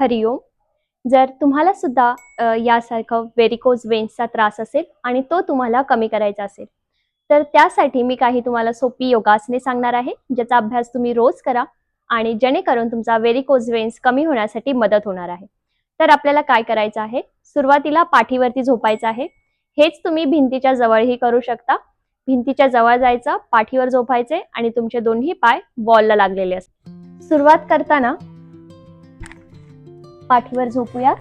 हरिओम जर तुम्हाला सुद्धा यासारखं व्हेरिकोज वेन्सचा त्रास असेल आणि तो तुम्हाला कमी करायचा असेल तर त्यासाठी मी काही तुम्हाला सोपी योगासने सांगणार आहे ज्याचा अभ्यास तुम्ही रोज करा आणि जेणेकरून तुमचा व्हेरिकोज वेन्स कमी होण्यासाठी मदत होणार आहे. तर आपल्याला काय करायचं आहे? सुरुवातीला पाठीवरती झोपायचं आहे. हेच तुम्ही भिंतीच्या जवळही करू शकता. भिंतीच्या जवळ जायचं पाठीवर झोपायचे आणि तुमचे दोन्ही पाय वॉलला लागलेले असतात. सुरुवात करताना पाठीवर झोपूया.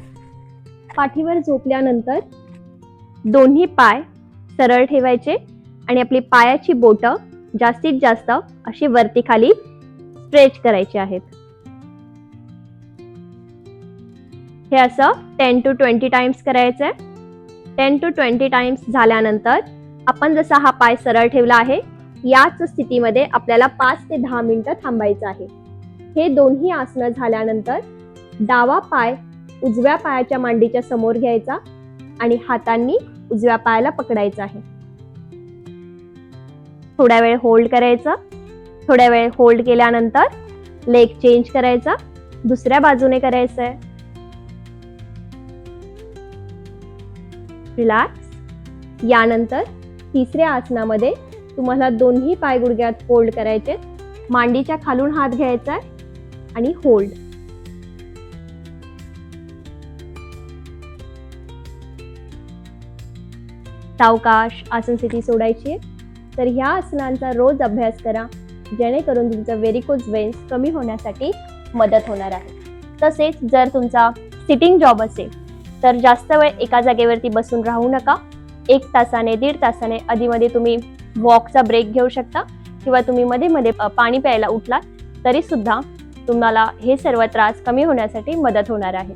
पाठीवर झोपल्यानंतर दोन्ही पाय सरळ ठेवायचे आणि आपली पायाची बोटं जास्तीत जास्त अशी वरती खाली स्ट्रेच करायची आहेत. हे असं टेन टू ट्वेंटी टाइम्स करायचंय. टेन टू ट्वेंटी टाइम्स झाल्यानंतर आपण जसा हा पाय सरळ ठेवला आहे याच स्थितीमध्ये आपल्याला पाच ते दहा मिनिटं थांबायचं आहे. हे दोन्ही आसनं झाल्यानंतर डावा पाय उजव्या पायाच्या मांडीच्या समोर घ्यायचा आणि हातांनी उजव्या पायाला पकडायचा आहे. थोड्या वेळ होल्ड करायचं. थोड्या वेळ होल्ड केल्यानंतर लेग चेंज करायचा. दुसऱ्या बाजूने करायचं आहे रिलॅक्स यानंतर तिसऱ्या आसनामध्ये तुम्हाला दोन्ही पाय गुडघ्यात फोल्ड करायचे मांडीच्या खालून हात घ्यायचा आहे आणि होल्ड सावकाश आसन स्थिती सोडायची आहे. तर ह्या आसनांचा रोज अभ्यास करा. जेणेकरून तुमचं व्हेरिकोज वेन्स कमी होण्यासाठी मदत होणार आहे. तसेच जर तुमचा सिटिंग जॉब असेल तर जास्त वेळ एका जागेवरती बसून राहू नका. एक तासाने दीड तासाने आधीमध्ये तुम्ही वॉकचा ब्रेक घेऊ शकता किंवा तुम्ही मध्ये मध्ये पाणी प्यायला उठलात तरी सुद्धा तुम्हाला हे सर्व त्रास कमी होण्यासाठी मदत होणार आहे.